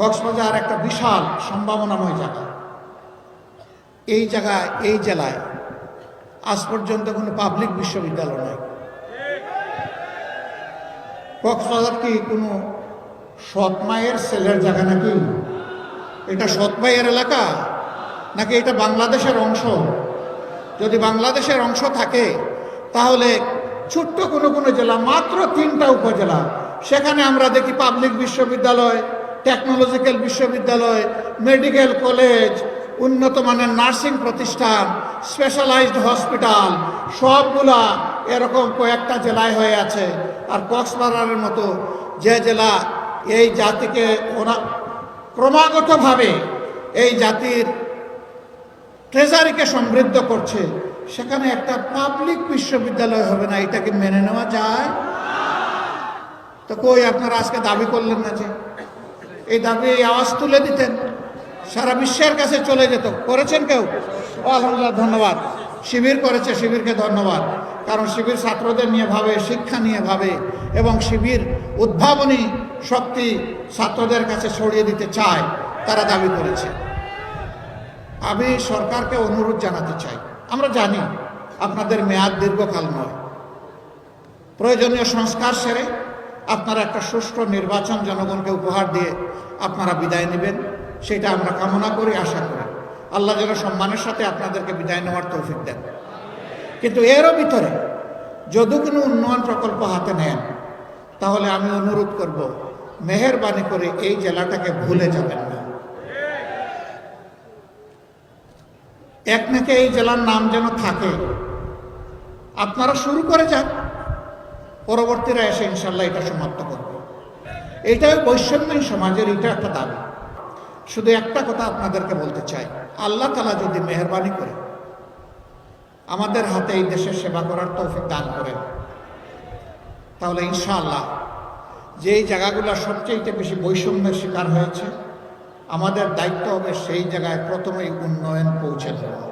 কক্সবাজার একটা বিশাল সম্ভাবনাময় জায়গা। এই জায়গায় এই জেলায় আজ পর্যন্ত কোনো পাবলিক বিশ্ববিদ্যালয় নয় কক্সবাজার কি কোনো সৎ মায়ের ছেলের জায়গা নাকি? এটা সৎ মায়ের এলাকা? নাকি এটা বাংলাদেশের অংশ? যদি বাংলাদেশের অংশ থাকে, তাহলে ছোট্ট কোনো কোনো জেলা, মাত্র তিনটা উপজেলা, সেখানে আমরা দেখি পাবলিক বিশ্ববিদ্যালয় টেকনোলজিক্যাল বিশ্ববিদ্যালয় মেডিকেল কলেজ উন্নত মানের নার্সিং প্রতিষ্ঠান স্পেশালাইজড হসপিটাল সবগুলা এরকম কয়েকটা জেলায় হয়ে আছে। আর কক্সবাজারের মতো যে জেলা এই জাতিকে ওরা ক্রমাগতভাবে এই জাতির ট্রেজারিকে সমৃদ্ধ করছে, সেখানে একটা পাবলিক বিশ্ববিদ্যালয় হবে না, এটাকে মেনে নেওয়া যায়? তো কই আপনারা আজকে দাবি করলেন না যে? এই দাবি, এই আওয়াজ তুলে দিতেন। সারা বিশ্বের কাছে চলে যেত। করেছেন কেউ? ও, আলহামদুলিল্লাহ, ধন্যবাদ। শিবির করেছে, শিবিরকে ধন্যবাদ। কারণ শিবির ছাত্রদের নিয়ে ভাবে, শিক্ষা নিয়ে ভাবে, এবং শিবির উদ্ভাবনী শক্তি ছাত্রদের কাছে ছড়িয়ে দিতে চায়, তারা দাবি করেছে। আমি সরকারকে অনুরোধ জানাতে চাই। আমরা জানি, আপনাদের মেয়াদ দীর্ঘকাল নয়। প্রয়োজনীয় সংস্কার সেরে আপনারা একটা সুষ্ঠু নির্বাচন জনগণকে উপহার দিয়ে আপনারা বিদায় নেবেন, সেটা আমরা কামনা করি, আশা করি। আল্লাহ যেন সম্মানের সাথে আপনাদেরকে বিদায় নেওয়ার তৌফিক দেন। কিন্তু এরও ভিতরে যদি কোনো উন্নয়ন প্রকল্প হাতে নেন, তাহলে আমি অনুরোধ করব, মেহরবানি করে এই জেলাটাকে ভুলে যাবেন না। এক নাকি এই জেলার নাম যেন থাকে, আপনারা শুরু করে যান। পরবর্তীরা এসে ইনশাল্লাহ এটা সমাপ্ত করবে। এটাই বৈষম্যহীন সমাজের, এটা একটা দাবি। শুধু একটা কথা আপনাদেরকে বলতে চাই, আল্লাহ তালা যদি মেহরবানি করে, আমাদের হাতে এই দেশের সেবা করার তৌফিক দান করেন, তাহলে ইনশাআল্লাহ যেই জায়গাগুলো সবচেয়ে বেশি বৈষম্যের শিকার হয়েছে, আমাদের দায়িত্ব হবে সেই জায়গায় প্রথমেই উন্নয়ন পৌঁছে দেওয়া।